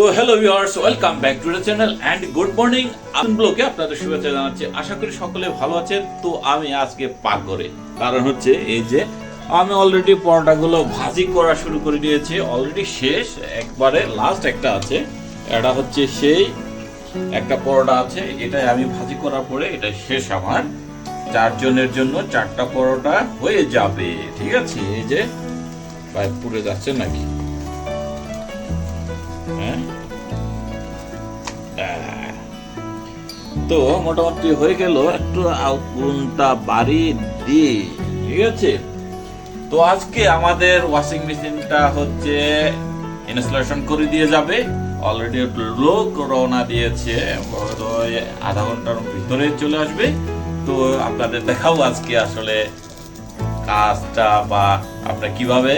তো hello viewers welcome back to the channel and good morning Anand ব্লকে আপনাদের শুভেচ্ছা জানাচ্ছি। আশা করি সকলে ভালো আছেন। তো আমি আজকে পাক করে কারণ হচ্ছে এই যে আমি অলরেডি পরোটাগুলো ভাজি করা শুরু করে দিয়েছি। অলরেডি শেষ, একবারে লাস্ট একটা আছে। এটা হচ্ছে সেই একটা পরোটা আছে। এটাই আমি ভাজি করার পরে এটা শেষ আমার। চারজনের জন্য চারটা পরোটা হয়ে যাবে। ঠিক আছে? এই যে পুড়ে যাচ্ছে নাকি। তো মোটামুটি হয়ে গেল একটু আগুনটা বাড়ি দিয়ে, ঠিক আছে? তো আজকে আমাদের ওয়াশিং মেশিনটা হচ্ছে ইনস্টলেশন করে দিয়ে যাবে। অলরেডি লোক রওনা দিয়েছে আধা ঘণ্টার ভিতরে চলে আসবে। তো আপনাদের দেখাও আজকে আসলে কাজটা বা আমরা কীভাবে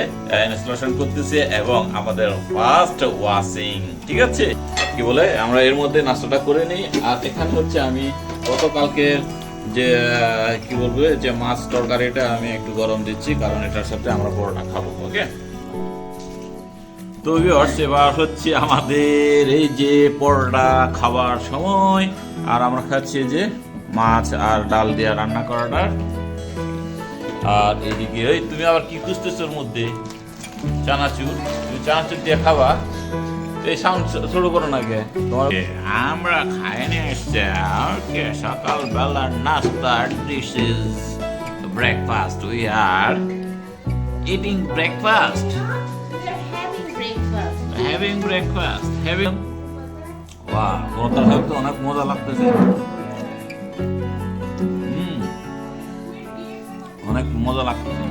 ইনস্টলেশন করতেছে এবং আমাদের ফার্স্ট ওয়াশিং ঠিক আছে? কি বলে? আমরা এর মধ্যে নাস্তাটা করে নিই। আর এখানে হচ্ছে আমি গতকালকে যে কি বলব, যে মাছ তরকারিটা আমি একটু গরম দিচ্ছি, কারণ এটার সাথে আমরা পরোটা খাব, ওকে? তো ভিউয়ার্স এবার হচ্ছে আমাদের এই যে পরোটা খাবার সময়, আর আমরা খাচ্ছি যে মাছ আর ডাল দিয়ে রান্না করাটা। আর এদিকে ওই তুমি আবার কি খুঁজতেছো ওর মধ্যে? চানাচুর তুমি চানাচুর দিয়ে খাবা? এই সাউন্ড ছোট করো না কে আমরা খাই এসছে ওকে সকালবেলার নাস্তা this is breakfast we are eating breakfast having breakfast having বাহ কোনটা হয়তো অনেক মজা লাগতেছে। অনেক মজা লাগতেছে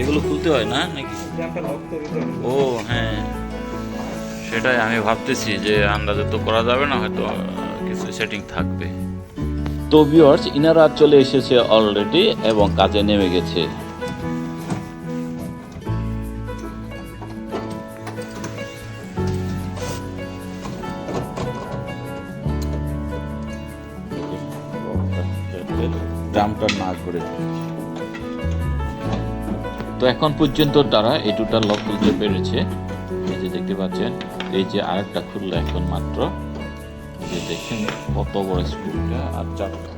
এগুলো খুলতে হয় না নাকি? ও হ্যাঁ। সেটাই আমি ভাবতেছি যে আন্দাজে তো করা যাবে না, হয়তো কিছু সেটিং থাকবে। তো ভিউয়ার্স ইনারা চলে এসেছে অলরেডি এবং কাজে নেমে গেছে। তো এখন পর্যন্ত তারা এই দুটা লক খুলতে পেরেছে। এই যে দেখতে পাচ্ছেন এই যে আরেকটা খুললো এখন মাত্র। যে দেখেন কত বড় স্ক্রুটা আর চারটা।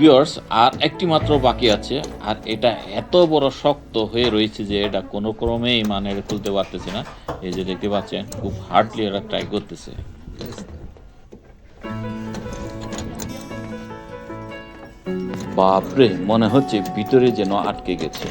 viewers, আর একটি মাত্র বাকি আছে আর এটা এত বড় শক্ত হয়ে রয়েছে যে এটা কোনো ক্রমেই মানে খুলতে পারতেছে না। এই যে দেখতে পাচ্ছেন খুব হার্ডলি এটা ট্রাই করতেছে। বাপরে মনে হচ্ছে ভিতরে যেন আটকে গেছে।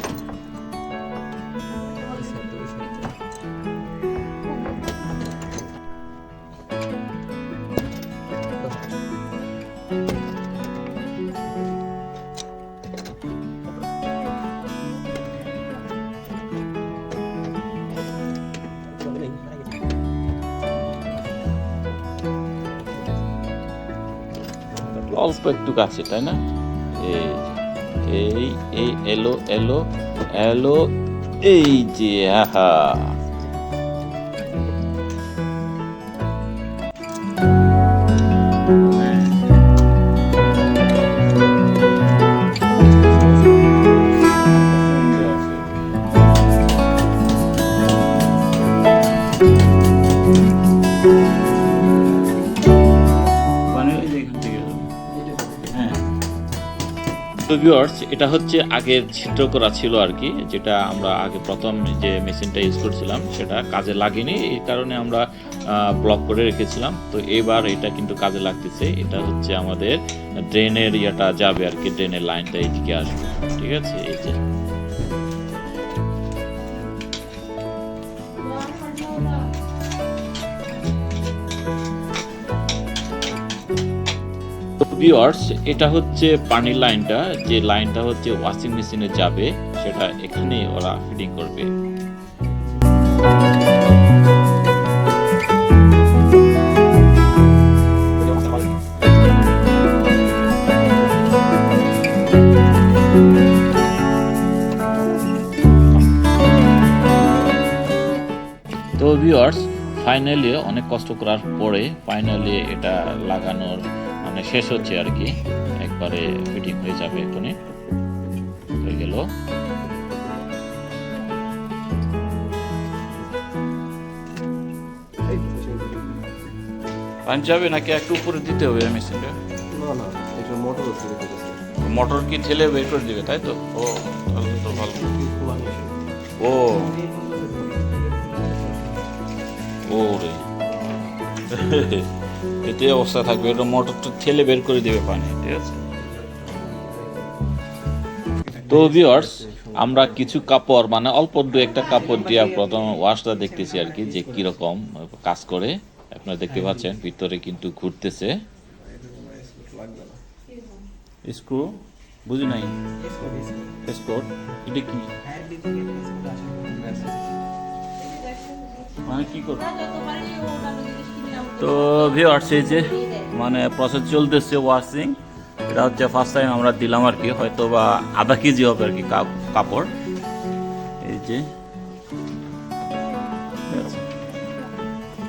অল্প একটু কাছে তাই না? এই এই এই এলো এলো এলো এই যে আহা তো ভিউয়ার্স এটা হচ্ছে আগে ছিদ্র করা ছিল আর কি, যেটা আমরা আগে প্রথম যে মেশিনটা ইউজ করছিলাম, সেটা কাজে লাগেনি, এই কারণে আমরা ব্লক করে রেখেছিলাম। তো এবার এটা কিন্তু কাজে লাগতেছে, এটা হচ্ছে আমাদের ড্রেনের ইয়েটা যাবে আর কি ড্রেনের লাইনটা এইদিকে আসবে, ঠিক আছে? এই যে ভিউয়ার্স এটা হচ্ছে পানির লাইনটা, যে লাইনটা হচ্ছে ওয়াশিং মেশিনে যাবে, সেটা এখানে ওরা ফিটিং করবে। তো ভিউয়ার্স ফাইনালি অনেক কষ্ট করার পরে ফাইনালি এটা লাগানোর মানে শেষ হচ্ছে আর কি। একবারে ফিটিং হয়ে যাবে এখানে হয়ে গেল। পাঞ্জাবে যাবে নাকি একটু উপরে দিতে হবে মেশিনটা? না না এটা মোটর মোটর কি ঠেলে বের করে দিবে তাই তো? ও তাহলে তো ভালো। ও। ও রে এতে অবস্থা থাকবে, এটা মোটরটা ঠেলে বের করে দেবে পানি, ঠিক আছে? তো ভিউয়ার্স আমরা কিছু কাপড় মানে অল্প দু একটা কাপড় দিয়ে প্রথম ওয়াশটা দেখতেছি আর কি, যে কীরকম কাজ করে। আপনারা দেখতে পাচ্ছেন, ভিতরে কিন্তু ঘুরতেছে। স্ক্রু বুঝি নাই। এটা কি? মানে কি করবে? তো ভিউয়ার্স এই যে মানে প্রসেস চলতেছে ওয়াশিং এটা হচ্ছে ফার্স্ট টাইম আমরা দিলাম আর কি হয়তো বা আধা কেজি হবে আর কি কাপ- কাপড়। এই যে,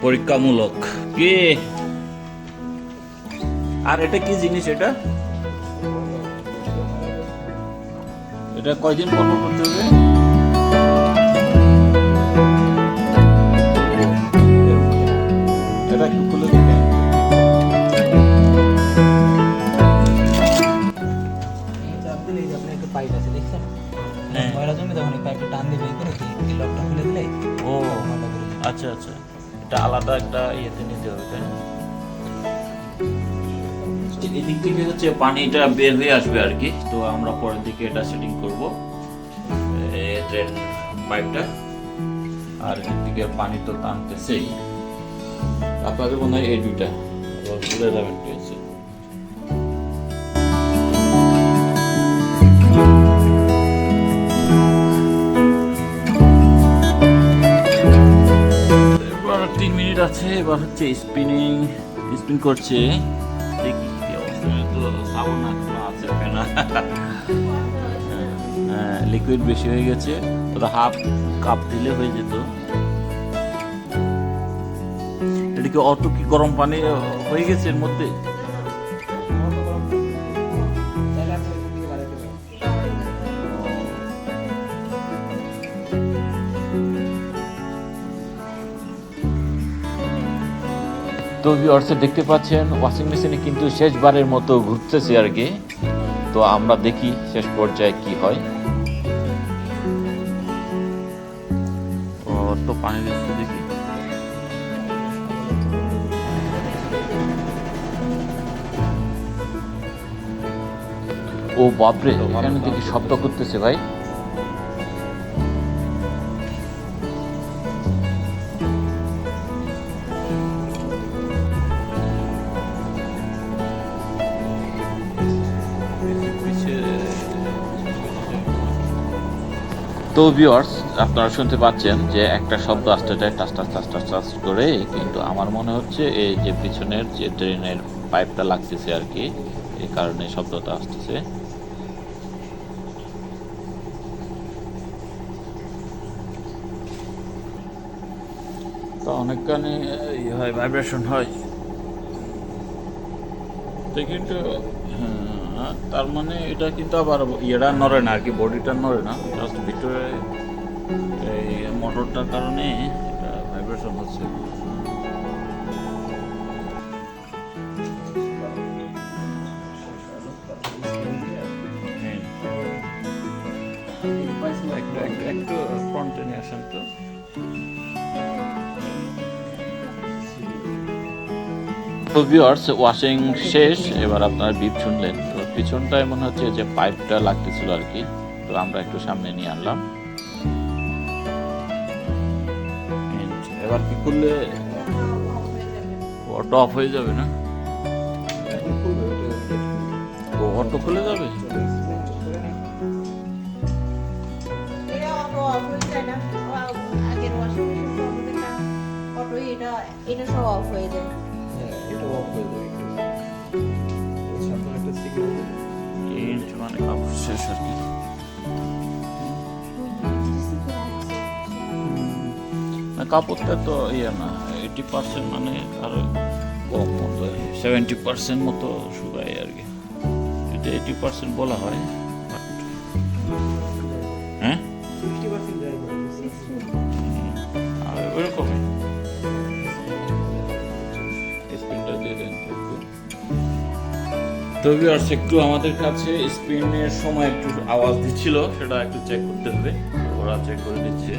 পরীক্ষামূলক। কি? আর এটা কি জিনিস এটা? এটা কয়দিন পর করতে হবে? এটা একটু খুলে তখন পাইপটা টান দিয়ে বের খুলে দিলে ও। আচ্ছা আচ্ছা। এটা আলাদা একটা ইয়েতে নিতে হবে, তাই এদিক থেকে হচ্ছে পানিটা বের হয়ে আসবে আর কি। তো আমরা পরের দিকে এটা সেটিং করব। পাইপটা আর এদিক পানি তো টানতেছেই আপনাদের মনে হয় এই দুইটা আবার যাবেন তিন মিনিট আছে? এবার হচ্ছে স্পিনিং স্পিন করছে? দেখি কি অবস্থা। তো সাবান আছে ফেনা লিকুইড বেশি হয়ে গেছে। ওটা হাফ কাপ দিলে হয়ে যেত। এটা অত কি গরম পানি হয়ে গেছে এর মধ্যে? তো দেখতে পাচ্ছেন ওয়াশিং মেশিনে কিন্তু শেষবারের মতো ঘুরতেছে আর কি। তো আমরা দেখি শেষ পর্যায়ে কি হয়। ও বাপরে, এখানে দেখি শব্দ করতেছে ভাই? তো ভিউয়ার্স আপনারা শুনতে পাচ্ছেন যে একটা শব্দ আসতে যায় টাস টাস টাস টাস টাস করে, কিন্তু আমার মনে হচ্ছে এই যে পিছনের যে ড্রেনের পাইপটা লাগতেছে আর কি, এই কারণে শব্দটা আসতেছে। তো অনেকখানি ইয়ে হয় ভাইব্রেশন হয়। তো কিন্তু হ্যাঁ, তার মানে এটা কিন্তু আবার ইয়েটা নড়ে না আর কি বডিটা নড়ে না। জাস্ট ভিতরে এই মোটরটার কারণে এটা ভাইব্রেশন হচ্ছে। তো ভিউয়ার্স ওয়াশিং শেষ, এবার আপনার বিপ শুনলেন। তো পিছনটায় মনে হচ্ছে যে পাইপটা লাগতেছিল আর কি। তো আমরা একটু সামনে নিয়ে আনলাম। এবার কি করলে? অটো অফ হয়ে যাবে না? ও অটো খুলে যাবে? এটা এটা সব অফ হয়ে যায়। অফ হয়ে যাবে সামনে একটা সিগন্যাল ইঞ্চ মানে কাপড় শেষ আর কি কাপড়টা তো ইয়ে না এইটি পার্সেন্ট মানে আরও কম মতো সেভেন্টি পার্সেন্ট মতো শুকায় আর কি। যদি এইটি পার্সেন্ট বলা হয় হ্যাঁ? আর ওইরকমই তো ভিউয়ার্স একটু আমাদের কাছে স্পিনের সময় একটু আওয়াজ দিচ্ছিল সেটা একটু চেক করতে হবে। ওরা চেক করে দিচ্ছে।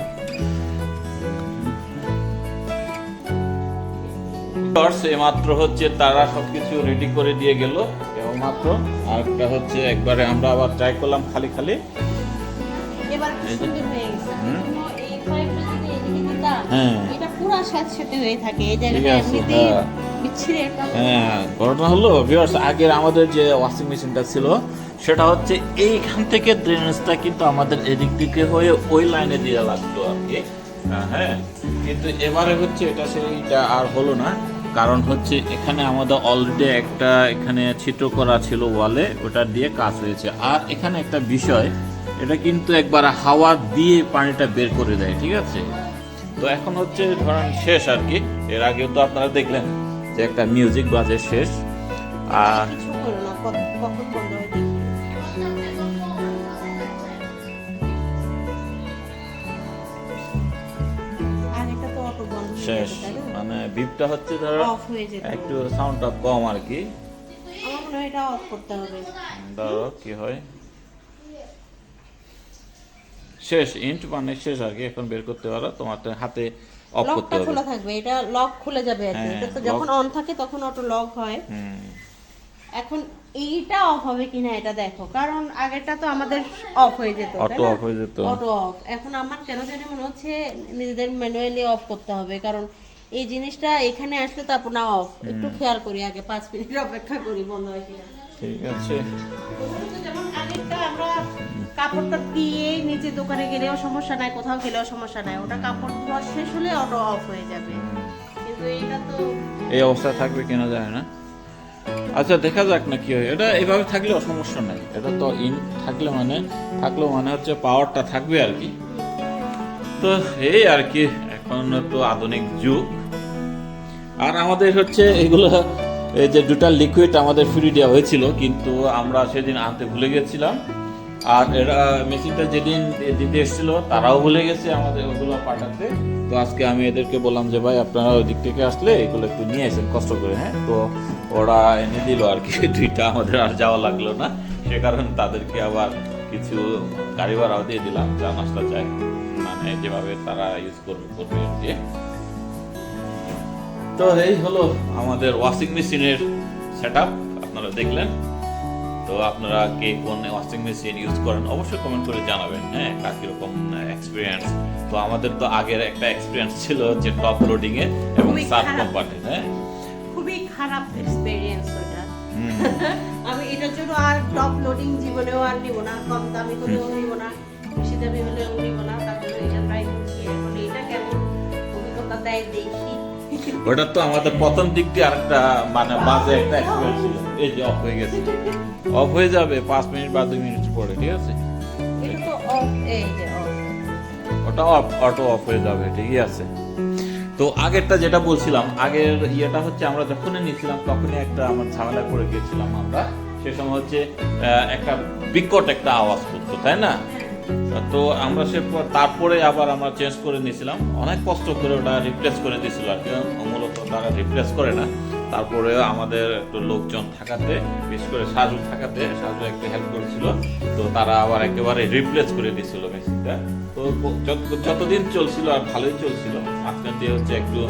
মাত্র হচ্ছে তারা সবকিছু রেডি করে দিয়ে গেল কেবলমাত্র আরেকটা হচ্ছে একবারে আমরা আবার ট্রাই করলাম খালি খালি। হয়ে হ্যাঁ। এটা পুরো স্যাঁতসেঁতে হয়ে থাকে। এই জায়গাটা এমনিতেই হ্যাঁ। হ্যাঁ ঘটনা হলো ভিউয়ার্স আগের আমাদের যে ওয়াশিং মেশিনটা ছিল, সেটা হচ্ছে এইখান থেকে ড্রেনেজটা কিন্তু আমাদের এদিক থেকে হয়ে ওই লাইনে দিয়ে লাগতো আর কি। হ্যাঁ কিন্তু এবারে হচ্ছে এটা সেইটা আর হলো না। কারণ হচ্ছে এখানে আমাদের অলরেডি একটা এখানে ছিদ্র করা ছিল ওয়ালে ওটা দিয়ে কাজ হয়েছে। আর এখানে একটা বিষয়, এটা কিন্তু একবার হাওয়া দিয়ে পানিটা বের করে দেয়, ঠিক আছে? তো এখন হচ্ছে ধরেন শেষ আর কি। এর আগেও তো আপনারা দেখলেন যে একটা মিউজিক বাজে শেষ। আর শেষ? মানে বিপটা হচ্ছে ধরো একটু সাউন্ডটা কম আর কি। ধরো কি হয়। শেষ ইন্ট মানে শেষ আর কি এখন বের করতে পারো। তোমার হাতে অফ করতে লকটা হবে খোলা থাকবে এটা লক খুলে যাবে আর হ্যাঁ, এটা তো যখন অন থাকে তখন অটো লক হয়। এখন এইটা অফ হবে কিনা এটা দেখো কারণ আগেরটা তো আমাদের অফ হয়ে যেত অটো অফ হয়ে যেত। অটো অফ এখন আমার কেন জানি মনে হচ্ছে নিজেদের ম্যানুয়ালি অফ করতে হবে কারণ এই জিনিসটা এখানে আসলে তারপর না অফ একটু খেয়াল করি আগে পাঁচ মিনিট অপেক্ষা করি বন্ধ হয় কিনা। ঠিক আছে। যেমন আগেরটা আমরা কাপড়টা দিয়ে নিচে দোকানে গেলেও সমস্যা নাই, কোথাও গেলেও সমস্যা নাই। ওটা কাপড় ধোয়া শেষ হলে অটো অফ হয়ে যাবে। এই অবস্থা থাকবে কিনা যায় না। আচ্ছা দেখা যাক না কি হয়। এটা এভাবে থাকলেও সমস্যা নাই। এটা তো ইন থাকলে মানে থাকলেও মানে হচ্ছে পাওয়ারটা থাকবে আর কি। তো এই আর কি, এখন তো আধুনিক যুগ। আর আমাদের হচ্ছে এগুলো, এই যে দুটা লিকুইড আমাদের ফ্রি দেওয়া হয়েছিল, কিন্তু আমরা সেদিন আনতে ভুলে গেছিলাম। আর এরা মেশিনটা যেদিন দিতে এসেছিল, তারাও ভুলে গেছে আমাদের ওগুলো পাঠাতে। তো আজকে আমি এদেরকে বললাম যে, ভাই, আপনারা ওই দিক থেকে আসলে এগুলো একটু নিয়ে আসেন, কষ্ট করে হ্যাঁ? তো ওরা এনে দিল আর কি, দুইটা আমাদের আর যাওয়া লাগল না। সে কারণে তাদেরকে আবার কিছু গাড়ি ভাড়াও দিয়ে দিলাম, যা নাস্তা চাই। মানে যেভাবে তারা ইউজ করবে করবে কি। তো এই হলো আমাদের ওয়াশিং মেশিনের সেট আপ আপনারা দেখলেন। তো আপনারা কে কোন ওয়াশিং মেশিন ইউজ করেন অবশ্যই কমেন্ট করে জানাবেন হ্যাঁ কার কীরকম এক্সপিরিয়েন্স তো আমাদের তো আগের একটা এক্সপিরিয়েন্স ছিল যে টপ লোডিং এ এবং খারাপ। কোম্পানির হ্যাঁ? খুবই খারাপ এক্সপেরিয়েন্স ওটা। আমি এটার জন্য আর টপ লোডিং জীবনেও আর নিব না কম দামি হলেও নিব না বেশি দামি হলেও নিব না তার জন্য এটা করছি এখন এটা কেমন? অভিজ্ঞতা দেয় দেখি। ওটা তো আমাদের প্রথম দিক দিয়ে আরেকটা মানে বাজে একটা এক্সপিরিয়েন্স ছিল। এই যে অফ হয়ে গেছে। অফ হয়ে যাবে পাঁচ মিনিট বা দুই মিনিট পরে ঠিক আছে? ওটা অফ অটো অফ হয়ে যাবে ঠিকই আছে। তো আগেরটা যেটা বলছিলাম আগের ইয়েটা হচ্ছে আমরা যখনই নিয়েছিলাম তখনই একটা আমার ঝামেলা করে গিয়েছিলাম আমরা। সে সময় হচ্ছে একটা বিকট একটা আওয়াজ করতো তাই না? তো আমরা সে তারপরে আবার আমরা চেঞ্জ করে নিয়েছিলাম। অনেক কষ্ট করে ওটা রিপ্লেস করে দিয়েছিল আর কি। মূলত তারা রিপ্লেস করে না। তারপরে আমাদের একটু লোকজন থাকাতে, বিশেষ করে সাজু থাকাতে, সাজু একটু হেল্প করেছিল। তো তারা আবার একেবারে রিপ্লেস করে দিয়েছিল মেশিনটা তো যতদিন চলছিল আর ভালোই চলছিল মাঝখান দিয়ে হচ্ছে একটু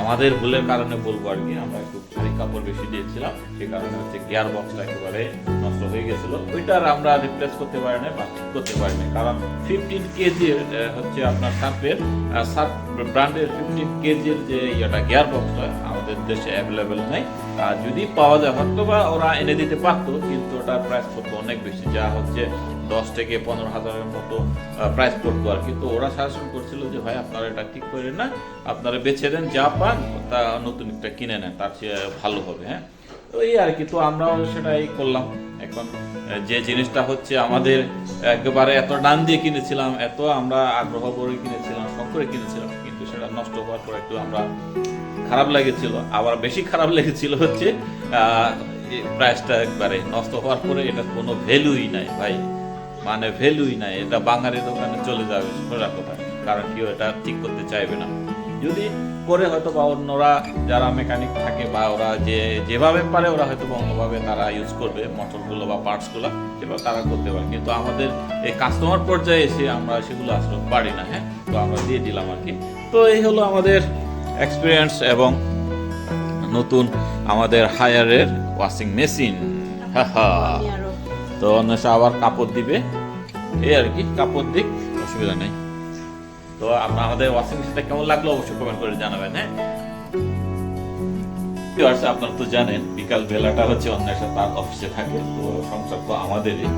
আমাদের ভুলের কারণে বলব আর কি, আমরা একটু ভারী কাপড় বেশি দিয়েছিলাম, সে কারণে হচ্ছে গিয়ার বক্সটা একেবারে নষ্ট হয়ে গেছিল। ওইটার আমরা রিপ্লেস করতে পারি না বা ঠিক করতে পারি না কারণ ফিফটিন কেজির হচ্ছে আপনার সার্ফের সার্ফ ব্র্যান্ডের ফিফটিন কেজির যে ইয়েটা গিয়ার বক্সটা আমাদের দেশে অ্যাভেলেবেল নাই। আর যদি পাওয়া যায় হয়তো বা ওরা এনে দিতে পারতো, কিন্তু ওটার প্রাইস পড়তো অনেক বেশি, যা হচ্ছে দশ থেকে পনেরো হাজারের মতো প্রাইস পড়তো আর কিন্তু ওরা শাসন করছিল যে, ভাই, আপনারা এটা ঠিক করে না। আপনারা বেছে দেন যা পান, তা নতুন একটা কিনে নেন, তার চেয়ে ভালো হবে। হ্যাঁ? তো এই আর কি। তো আমরাও সেটাই করলাম। এখন যে জিনিসটা হচ্ছে আমাদের একেবারে এত দাম দিয়ে কিনেছিলাম, এত আমরা আগ্রহ করে কিনেছিলাম, শখ করে কিনেছিলাম, কিন্তু সেটা নষ্ট হওয়ার পর একটু আমরা খারাপ লেগেছিল। আবার বেশি খারাপ লেগেছিল হচ্ছে প্রাইসটা একবারে নষ্ট হওয়ার পরে এটা কোনো ভ্যালুই নাই, ভাই। মানে ভ্যালুই নাই। এটা বাঙালি দোকানে চলে যাবে, সোজা কথা। কারণ কেউ এটা ঠিক করতে চাইবে না। যদি করে হয়তো বা অন্যরা যারা মেকানিক থাকে বা ওরা যে, যেভাবে পারে ওরা হয়তো অন্যভাবে তারা ইউজ করবে মোটরগুলো বা পার্টসগুলো সেগুলো তারা করতে পারে। কিন্তু আমাদের এই কাস্টমার পর্যায়ে এসে আমরা সেগুলো আসলে পারি না হ্যাঁ? তো আমরা দিয়ে দিলাম আর কি। তো এই হলো আমাদের এক্সপিরিয়েন্স এবং নতুন আমাদের হায়ারের ওয়াশিং মেশিন হা হা। তো অন্বেষা আবার কাপড় দিবে। এই আর কি, কাপড় দিক, অসুবিধা নেই। তো আপনার আমাদের ওয়াশিং মেশিনটা কেমন লাগল অবশ্যই কমেন্ট করে জানাবেন হ্যাঁ? আপনারা তো জানেন, বিকাল বেলাটা হচ্ছে অন্বেষা তার অফিসে থাকে, তো সংসার তো আমাদেরই।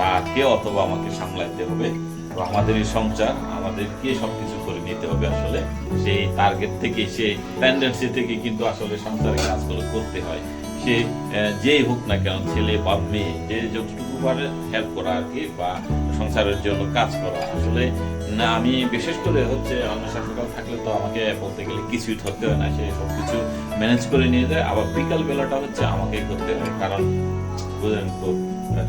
তাকে অথবা আমাকে সামলাইতে হবে। তো আমাদেরই সংসার, আমাদেরকে সবকিছু করে নিতে হবে আসলে। সেই টার্গেট থেকে, সেই টেন্ডেন্সি থেকে কিন্তু আসলে সংসারের কাজগুলো করতে হয়। সে যেই হোক না কেন, ছেলে বা মেয়ে, যে যতটুকু পারে হেল্প করা আর কি, বা সংসারের জন্য কাজ করা। আসলে, না, আমি বিশেষ করে হচ্ছে অন্য সকাল থাকলে তো আমাকে বলতে গেলে কিছুই ধরতে হয় না, সে সব কিছু ম্যানেজ করে নিয়ে যায়। আবার বিকাল বেলাটা হচ্ছে আমাকে করতে হয়, কারণ বুঝলেন তো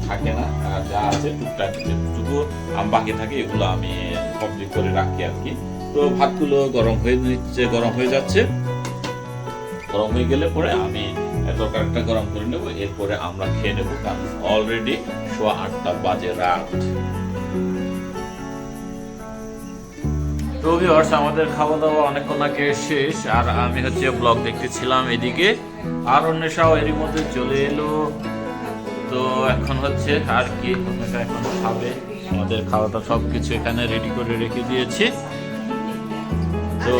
থাকে না আর যা আছে টুকটাক যেটুকু বাকি থাকে, এগুলো আমি কমপ্লিট করে রাখি আর কি। তো ভাতগুলো গরম হয়ে নিচ্ছে, গরম হয়ে যাচ্ছে। গরম হয়ে গেলে পরে আমি তরকারিটা গরম করে নেব, এরপরে আমরা খেয়ে নেব কারণ অলরেডি সোয়া আটটা বাজে রাত। তো ভিউয়ার্স আমাদের খাওয়া দাওয়া অনেকক্ষণ আগে শেষ, আর আমি হচ্ছে ব্লগ দেখতেছিলাম এদিকে। আর অন্বেষাও এরই মধ্যে চলে এলো। তো এখন হচ্ছে আর কি, অন্বেষা এখন খাবে। আমাদের খাওয়া দাওয়া সব কিছু এখানে রেডি করে রেখে দিয়েছি। তো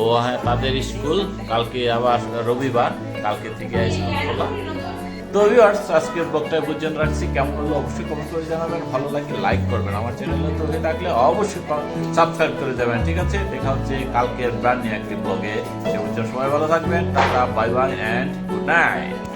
ও হ্যাঁ তাদের স্কুল কালকে আবার রবিবার, কালকে থেকে স্কুল খোলা। তো ভিউয়ার্স আজকের ব্লগটা পর্যন্ত রাখছি। কেমন হলো অবশ্যই কমেন্ট করে জানাবেন। ভালো লাগলে লাইক করবেন। আমার চ্যানেলে তো হয়ে থাকলে অবশ্যই সাবস্ক্রাইব করে যাবেন ঠিক আছে? দেখা হচ্ছে কালকের ব্র্যান্ড নিয়ে একটি ব্লগে সে সবাই ভালো থাকবেন। Tata bye bye and good night